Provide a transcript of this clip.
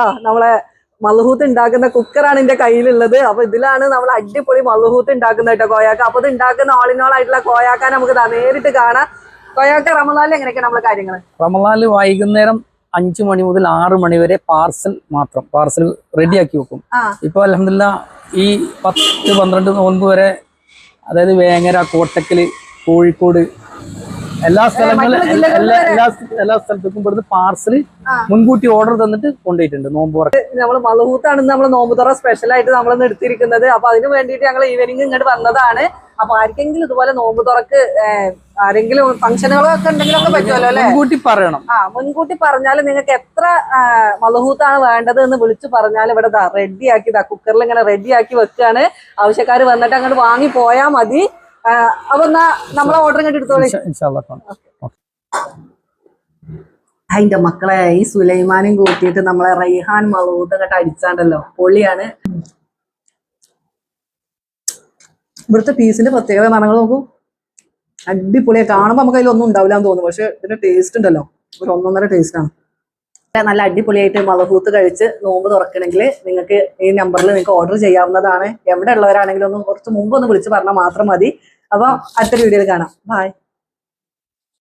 നമ്മളെ മലഹൂത്ത് ഉണ്ടാക്കുന്ന കുക്കറാണ് എന്റെ കയ്യിലുള്ളത്. അപ്പൊ ഇതിലാണ് നമ്മൾ അടിപൊളി മലഹൂത്ത് ഉണ്ടാക്കുന്നത് കേട്ടോ കോയാക്ക. അപ്പൊ ഇത് ഉണ്ടാക്കുന്ന ഓളിനോൾ ആയിട്ടുള്ള കോയാക്കാൻ നമുക്ക് നേരിട്ട് കാണാം. കോയാക്ക റമലാലിൽ എങ്ങനെയൊക്കെ നമ്മളെ കാര്യങ്ങൾ റമലാൽ വൈകുന്നേരം അഞ്ചു മണി മുതൽ ആറ് മണി വരെ പാർസൽ മാത്രം പാർസൽ റെഡിയാക്കി വെക്കും. ഇപ്പൊ അലഹമില്ല ഈ പത്ത് പന്ത്രണ്ട് നോൻപ് വരെ അതായത് വേങ്ങര കോട്ടക്കൽ കോഴിക്കോട് എല്ലാ സ്ഥലങ്ങളിലും എല്ലാ? എല്ലാ എല്ലാ സ്ഥലത്തേക്കും ഇവിടുന്ന് പാർസൽ മുൻകൂട്ടി ഓർഡർ തന്നിട്ട് കൊണ്ടുപോയിട്ടുണ്ട് നോമ്പ് തുറ നമ്മൾ മലഹൂത്താണ് നമ്മൾ നോമ്പുതുറ സ്പെഷ്യൽ ആയിട്ട് നമ്മൾ എടുത്തിരിക്കുന്നത് അപ്പൊ അതിന് വേണ്ടിയിട്ട് ഞങ്ങൾ ഈവനിങ് ഇങ്ങോട്ട് വന്നതാണ്. അപ്പൊ ആർക്കെങ്കിലും ഇതുപോലെ നോമ്പ് തുറക്ക് ആരെങ്കിലും ഫംഗ്ഷനുകളൊക്കെ ഉണ്ടെങ്കിലൊക്കെ പറ്റുമല്ലോ അല്ലെ? മുൻകൂട്ടി പറയണം. ആ മുൻകൂട്ടി പറഞ്ഞാൽ നിങ്ങൾക്ക് എത്ര മളഹൂത്താണ് മലഹൂത്താണ് വേണ്ടത് എന്ന് വിളിച്ചു പറഞ്ഞാൽ ഇവിടെ റെഡി ആക്കി കുക്കറിൽ ഇങ്ങനെ റെഡിയാക്കി ആക്കി വെക്കുകയാണ് ആവശ്യക്കാർ വന്നിട്ട് അങ്ങോട്ട് വാങ്ങി പോയാൽ മതി. അപ്പൊ എന്നാ നമ്മളെ ഓർഡർ ഇങ്ങോട്ട് എടുത്തോളി. അതിന്റെ മക്കളെ ഈ സുലൈമാനും കൂട്ടിയിട്ട് നമ്മളെ റൈഹാൻ അങ്ങോട്ട് അടിച്ചാണ്ടല്ലോ. പൊളിയാണ്. ഇവിടുത്തെ പീസിന്റെ പ്രത്യേകത നാണങ്ങൾ നോക്കൂ. അടിപൊളിയെ. കാണുമ്പോൾ നമുക്ക് അതിലൊന്നും ഉണ്ടാവില്ല എന്ന് തോന്നുന്നു. പക്ഷെ ഇതിന്റെ ടേസ്റ്റ് ഉണ്ടല്ലോ. ഒരു ഒന്നൊന്നര ടേസ്റ്റ് ആണ്. നല്ല അടിപൊളിയായിട്ട് മലഹൂത്ത് കഴിച്ച് നോമ്പ് തുറക്കണമെങ്കിൽ നിങ്ങൾക്ക് ഈ നമ്പറിൽ നിങ്ങൾക്ക് ഓർഡർ ചെയ്യാവുന്നതാണ്. എവിടെ ഉള്ളവരാണെങ്കിലും ഒന്ന് കുറച്ച് മുമ്പ് ഒന്ന് വിളിച്ച് പറഞ്ഞാൽ മാത്രം മതി. അപ്പോൾ അടുത്തൊരു വീഡിയോയിൽ കാണാം. ബൈ